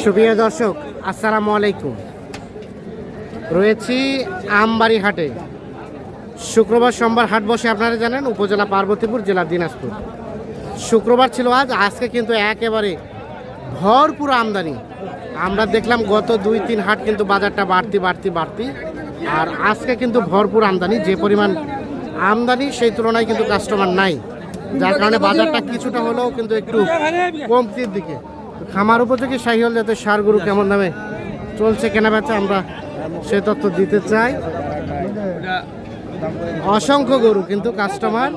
সুপ্রিয় দর্শক, আসসালামু আলাইকুম। রয়েছি আমবাড়ি হাটে শুক্রবার সোমবার হাট বসে আপনারা জানেন, উপজেলা পার্বতীপুর, জেলা দিনাজপুর। শুক্রবার ছিল আজ, আজকে কিন্তু একেবারে ভরপুর আমদানি। আমরা দেখলাম গত দুই তিন হাট কিন্তু বাজারটা বাড়তি বাড়তি বাড়তি। আর আজকে কিন্তু ভরপুর আমদানি, যে পরিমাণ আমদানি, সেই তুলনায় কিন্তু কাস্টমার নাই। যার কারণে বাজারটা কিছুটা হলেও কিন্তু একটু কমতির দিকে। খামার উপযোগী সাহিওল জাতের সার গরু কেমন দামে চলছে কেনা বেচা, আমরা সে তথ্য দিতে চাই। অসংখ্য গরু কিন্তু কাস্টমার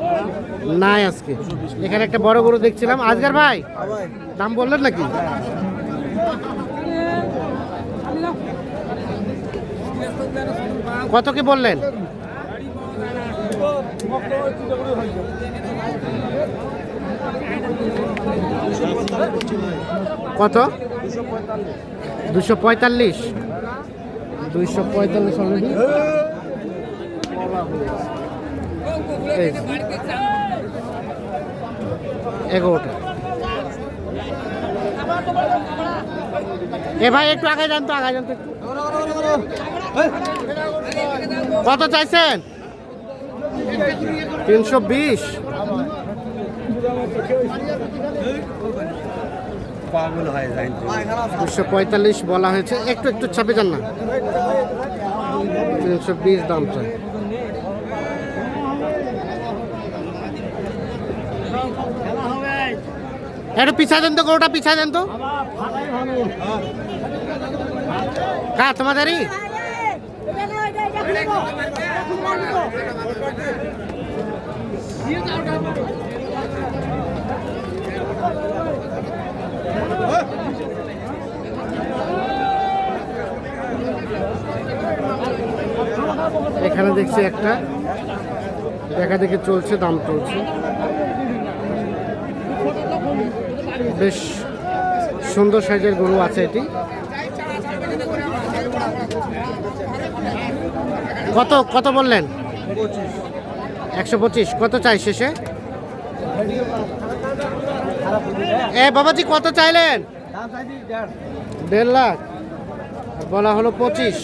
নাই আজকে। এখানে একটা বড় গরু দেখছিলাম। আজকের ভাই, দাম বললেন নাকি? কত কি বললেন? কত? দুশো পঁয়তাল্লিশ। দুইশো পঁয়তাল্লিশ অলরেডি এগারোটা এ ভাই, একটু আগে যান তো আগে যান কত চাইছেন? তিনশো বিশ। পাগল হয়ে যায়। দুশো পঁয়তাল্লিশ বলা হয়েছে। একটু একটু ছাপে যান না। তিনশো বিশ দাম চাই। একটু পিছা দেন তো, গরুটা পিছা দেন তো। কা, তোমাদেরই? এখানে দেখছি একটা। দেখা দেখে চলছে, দাম চলছে। বেশ সুন্দর সাইজের গরু আছে এটি। কত কত বললেন? একশো পঁচিশ। কত চাই শেষে? এ বাবাজি, কত চাইলেন? দেড় লাখ। বলা হলো পঁচিশ।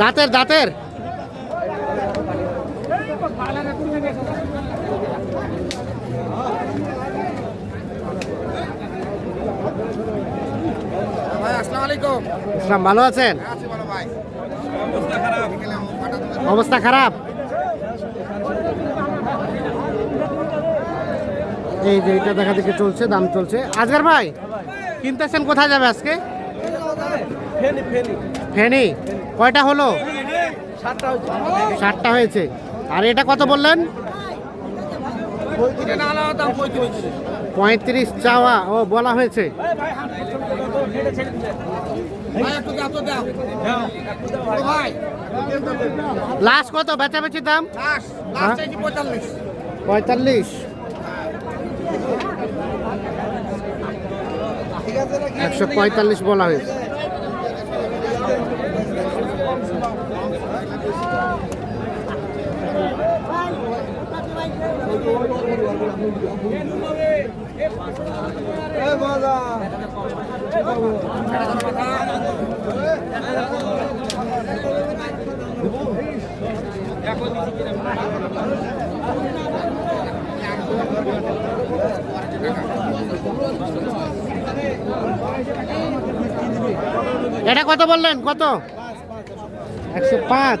দাঁতের দাঁতের। ভাই আসসালামু আলাইকুম। ইসলাম ভালো আছেন? ভাই। অবস্থা খারাপ? এই যে এটা দেখা দেখে চলছে দাম চলছে। আজকার ভাই কিনতেছেন কোথায় যাবে আজকে? ফেনি ফেনি। ফেনি, কয়টা হলো? ষাটটা হয়েছে। আর এটা কত বললেন? পঁয়ত্রিশ চাওয়া, ও বলা হয়েছে। লাস্ট কত? বেচাবেচির দাম? হ্যাঁ? পঁয়তাল্লিশ। একশো পঁয়তাল্লিশ বলা হয়েছে। এটা কত বললেন? কত? একশো পাঁচ।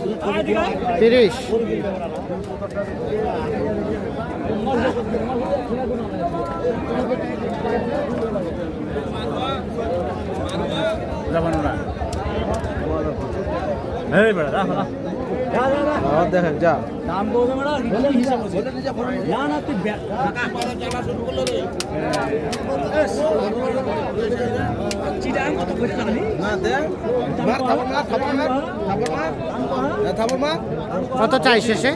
তিরিশ। যাবানো না এই বেড়া রাখো। দেখেন যা দাম বলবে না না তুই কত চাই শেষে?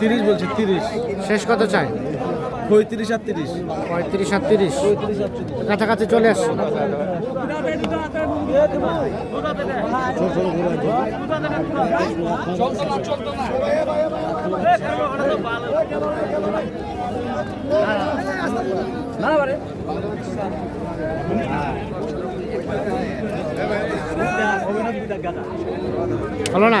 তিরিশ বলছে তিরিশ। শেষ কত চাই? পঁয়ত্রিশ আর তিরিশ পঁয়ত্রিশ আর কাছাকাছি চলে আসছে। হলো না?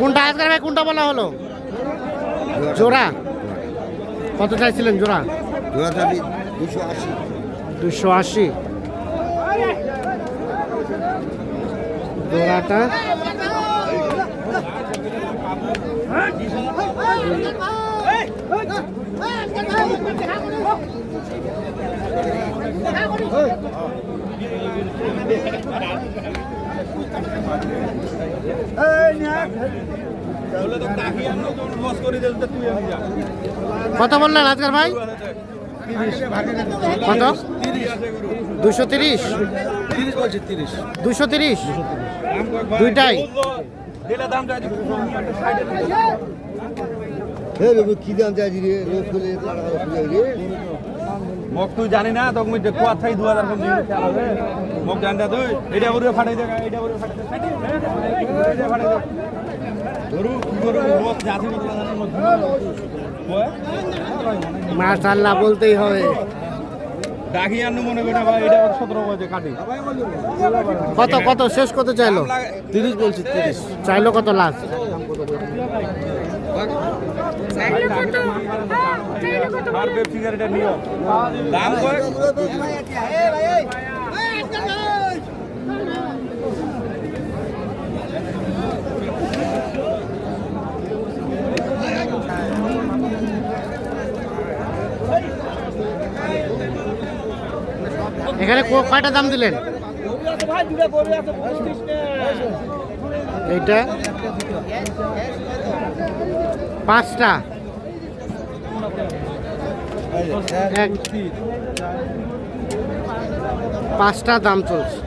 কোনটা আজকের ভাই, কোনটা বলা হলো? জোড়া? কত চাইছিলেন জোড়া? জোড়া চাবি দুশো আশি দুশো আশি। জোড়াটা? কত বললেন আজকের ভাই? কত? দুশো তিরিশ? দুশো তিরিশ? দুইটাই? কি দাম চাইছি রে? মোক তুই জানি না তোকে মুই দেখো আথাই দু হাজার কম দিয়ে খেয়াল হবে। মোক জানটা তুই এটা করে ফাটাই দে এটা করে ফাটাই দে। এটা ফাটাই দে ধরু কি করু মোক জাতি মাশাল্লাহ বলতেই হবে। ডাকি আনু মনে করে ভাই এটা সতেরো বাজে কাটি কত কত শেষ কত চাইলো? তিরিশ বলছে তিরিশ। চাইলো কত লাস্ট? নিও দাম এখানে কয়টা দাম দিলেন? এইটা? পাঁচটা। এক। পাঁচটা দাম চলছে।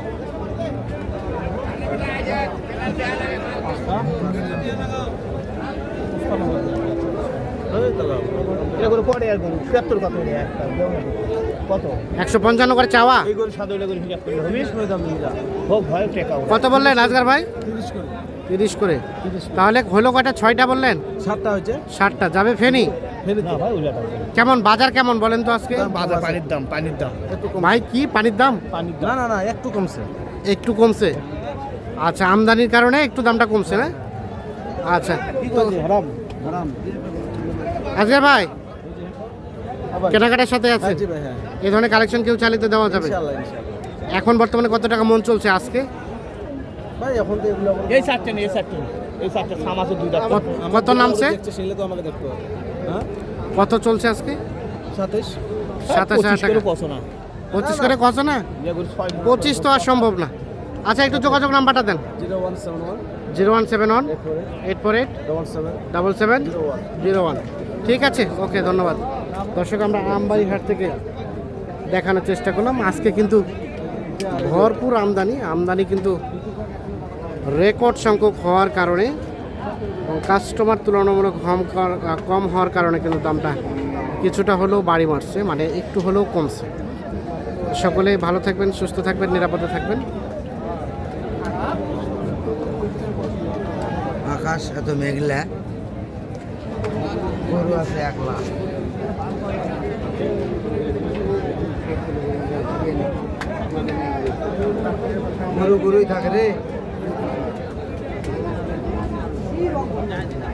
আর গরু কত কত? একশো পঞ্চান্ন করে চাওয়া? কত বললেন আজকার ভাই? তিরিশ করে। তিরিশ করে। তাহলে হলো কয়টা? ছয়টা বললেন? সাতটা হয়েছে। ষাটটা যাবে ফেনি? কেমন বাজার কেমন বলেন তো আজকে? বাজার পানির দাম পানির দাম। ভাই কি পানির দাম? পানির না না না একটু কমছে। একটু কমছে? আচ্ছা আমদানির কারণে একটু দামটা কমছে না? আচ্ছা আজকে ভাই কেনাকাটার সাথে আছে? হ্যাঁ ভাই হ্যাঁ। এই ধরনের কালেকশন কেউ চালিতে দেওয়া যাবে? ইনশাআল্লাহ ইনশাআল্লাহ। এখন বর্তমানে কত টাকা মন চলছে আজকে? ভাই এখন তো এই এই এই আছে কত- কত নামছে? সেগুলো তো আমাকে দেখতে হবে। কত চলছে আজকে? সাতাশ। হাজার টাকা। পঁচিশ করে কত না? ইয়ে পঁচিশ তো আর সম্ভব না। আচ্ছা একটু যোগাযোগ নাম্বারটা দেন। Zero one seven one. Zero one seven one. Eight four eight. Double seven. Double seven. Zero one. ঠিক আছে? ওকে ধন্যবাদ। দর্শক আমরা আমবাড়ি হাট থেকে দেখানোর চেষ্টা করলাম। আজকে কিন্তু ভরপুর আমদানি। আমদানি কিন্তু রেকর্ড সংখ্যক হওয়ার কারণে কাস্টমার তুলনামূলক কম কম হওয়ার কারণে কিন্তু দামটা কিছুটা হলেও বাড়ি মারছে মানে একটু হলেও কমছে। সকলে ভালো থাকবেন, সুস্থ থাকবেন, নিরাপদে থাকবেন। আকাশ এত মেঘলা। গরু আছে একলা। গরু গরুই থাকে রে। 99.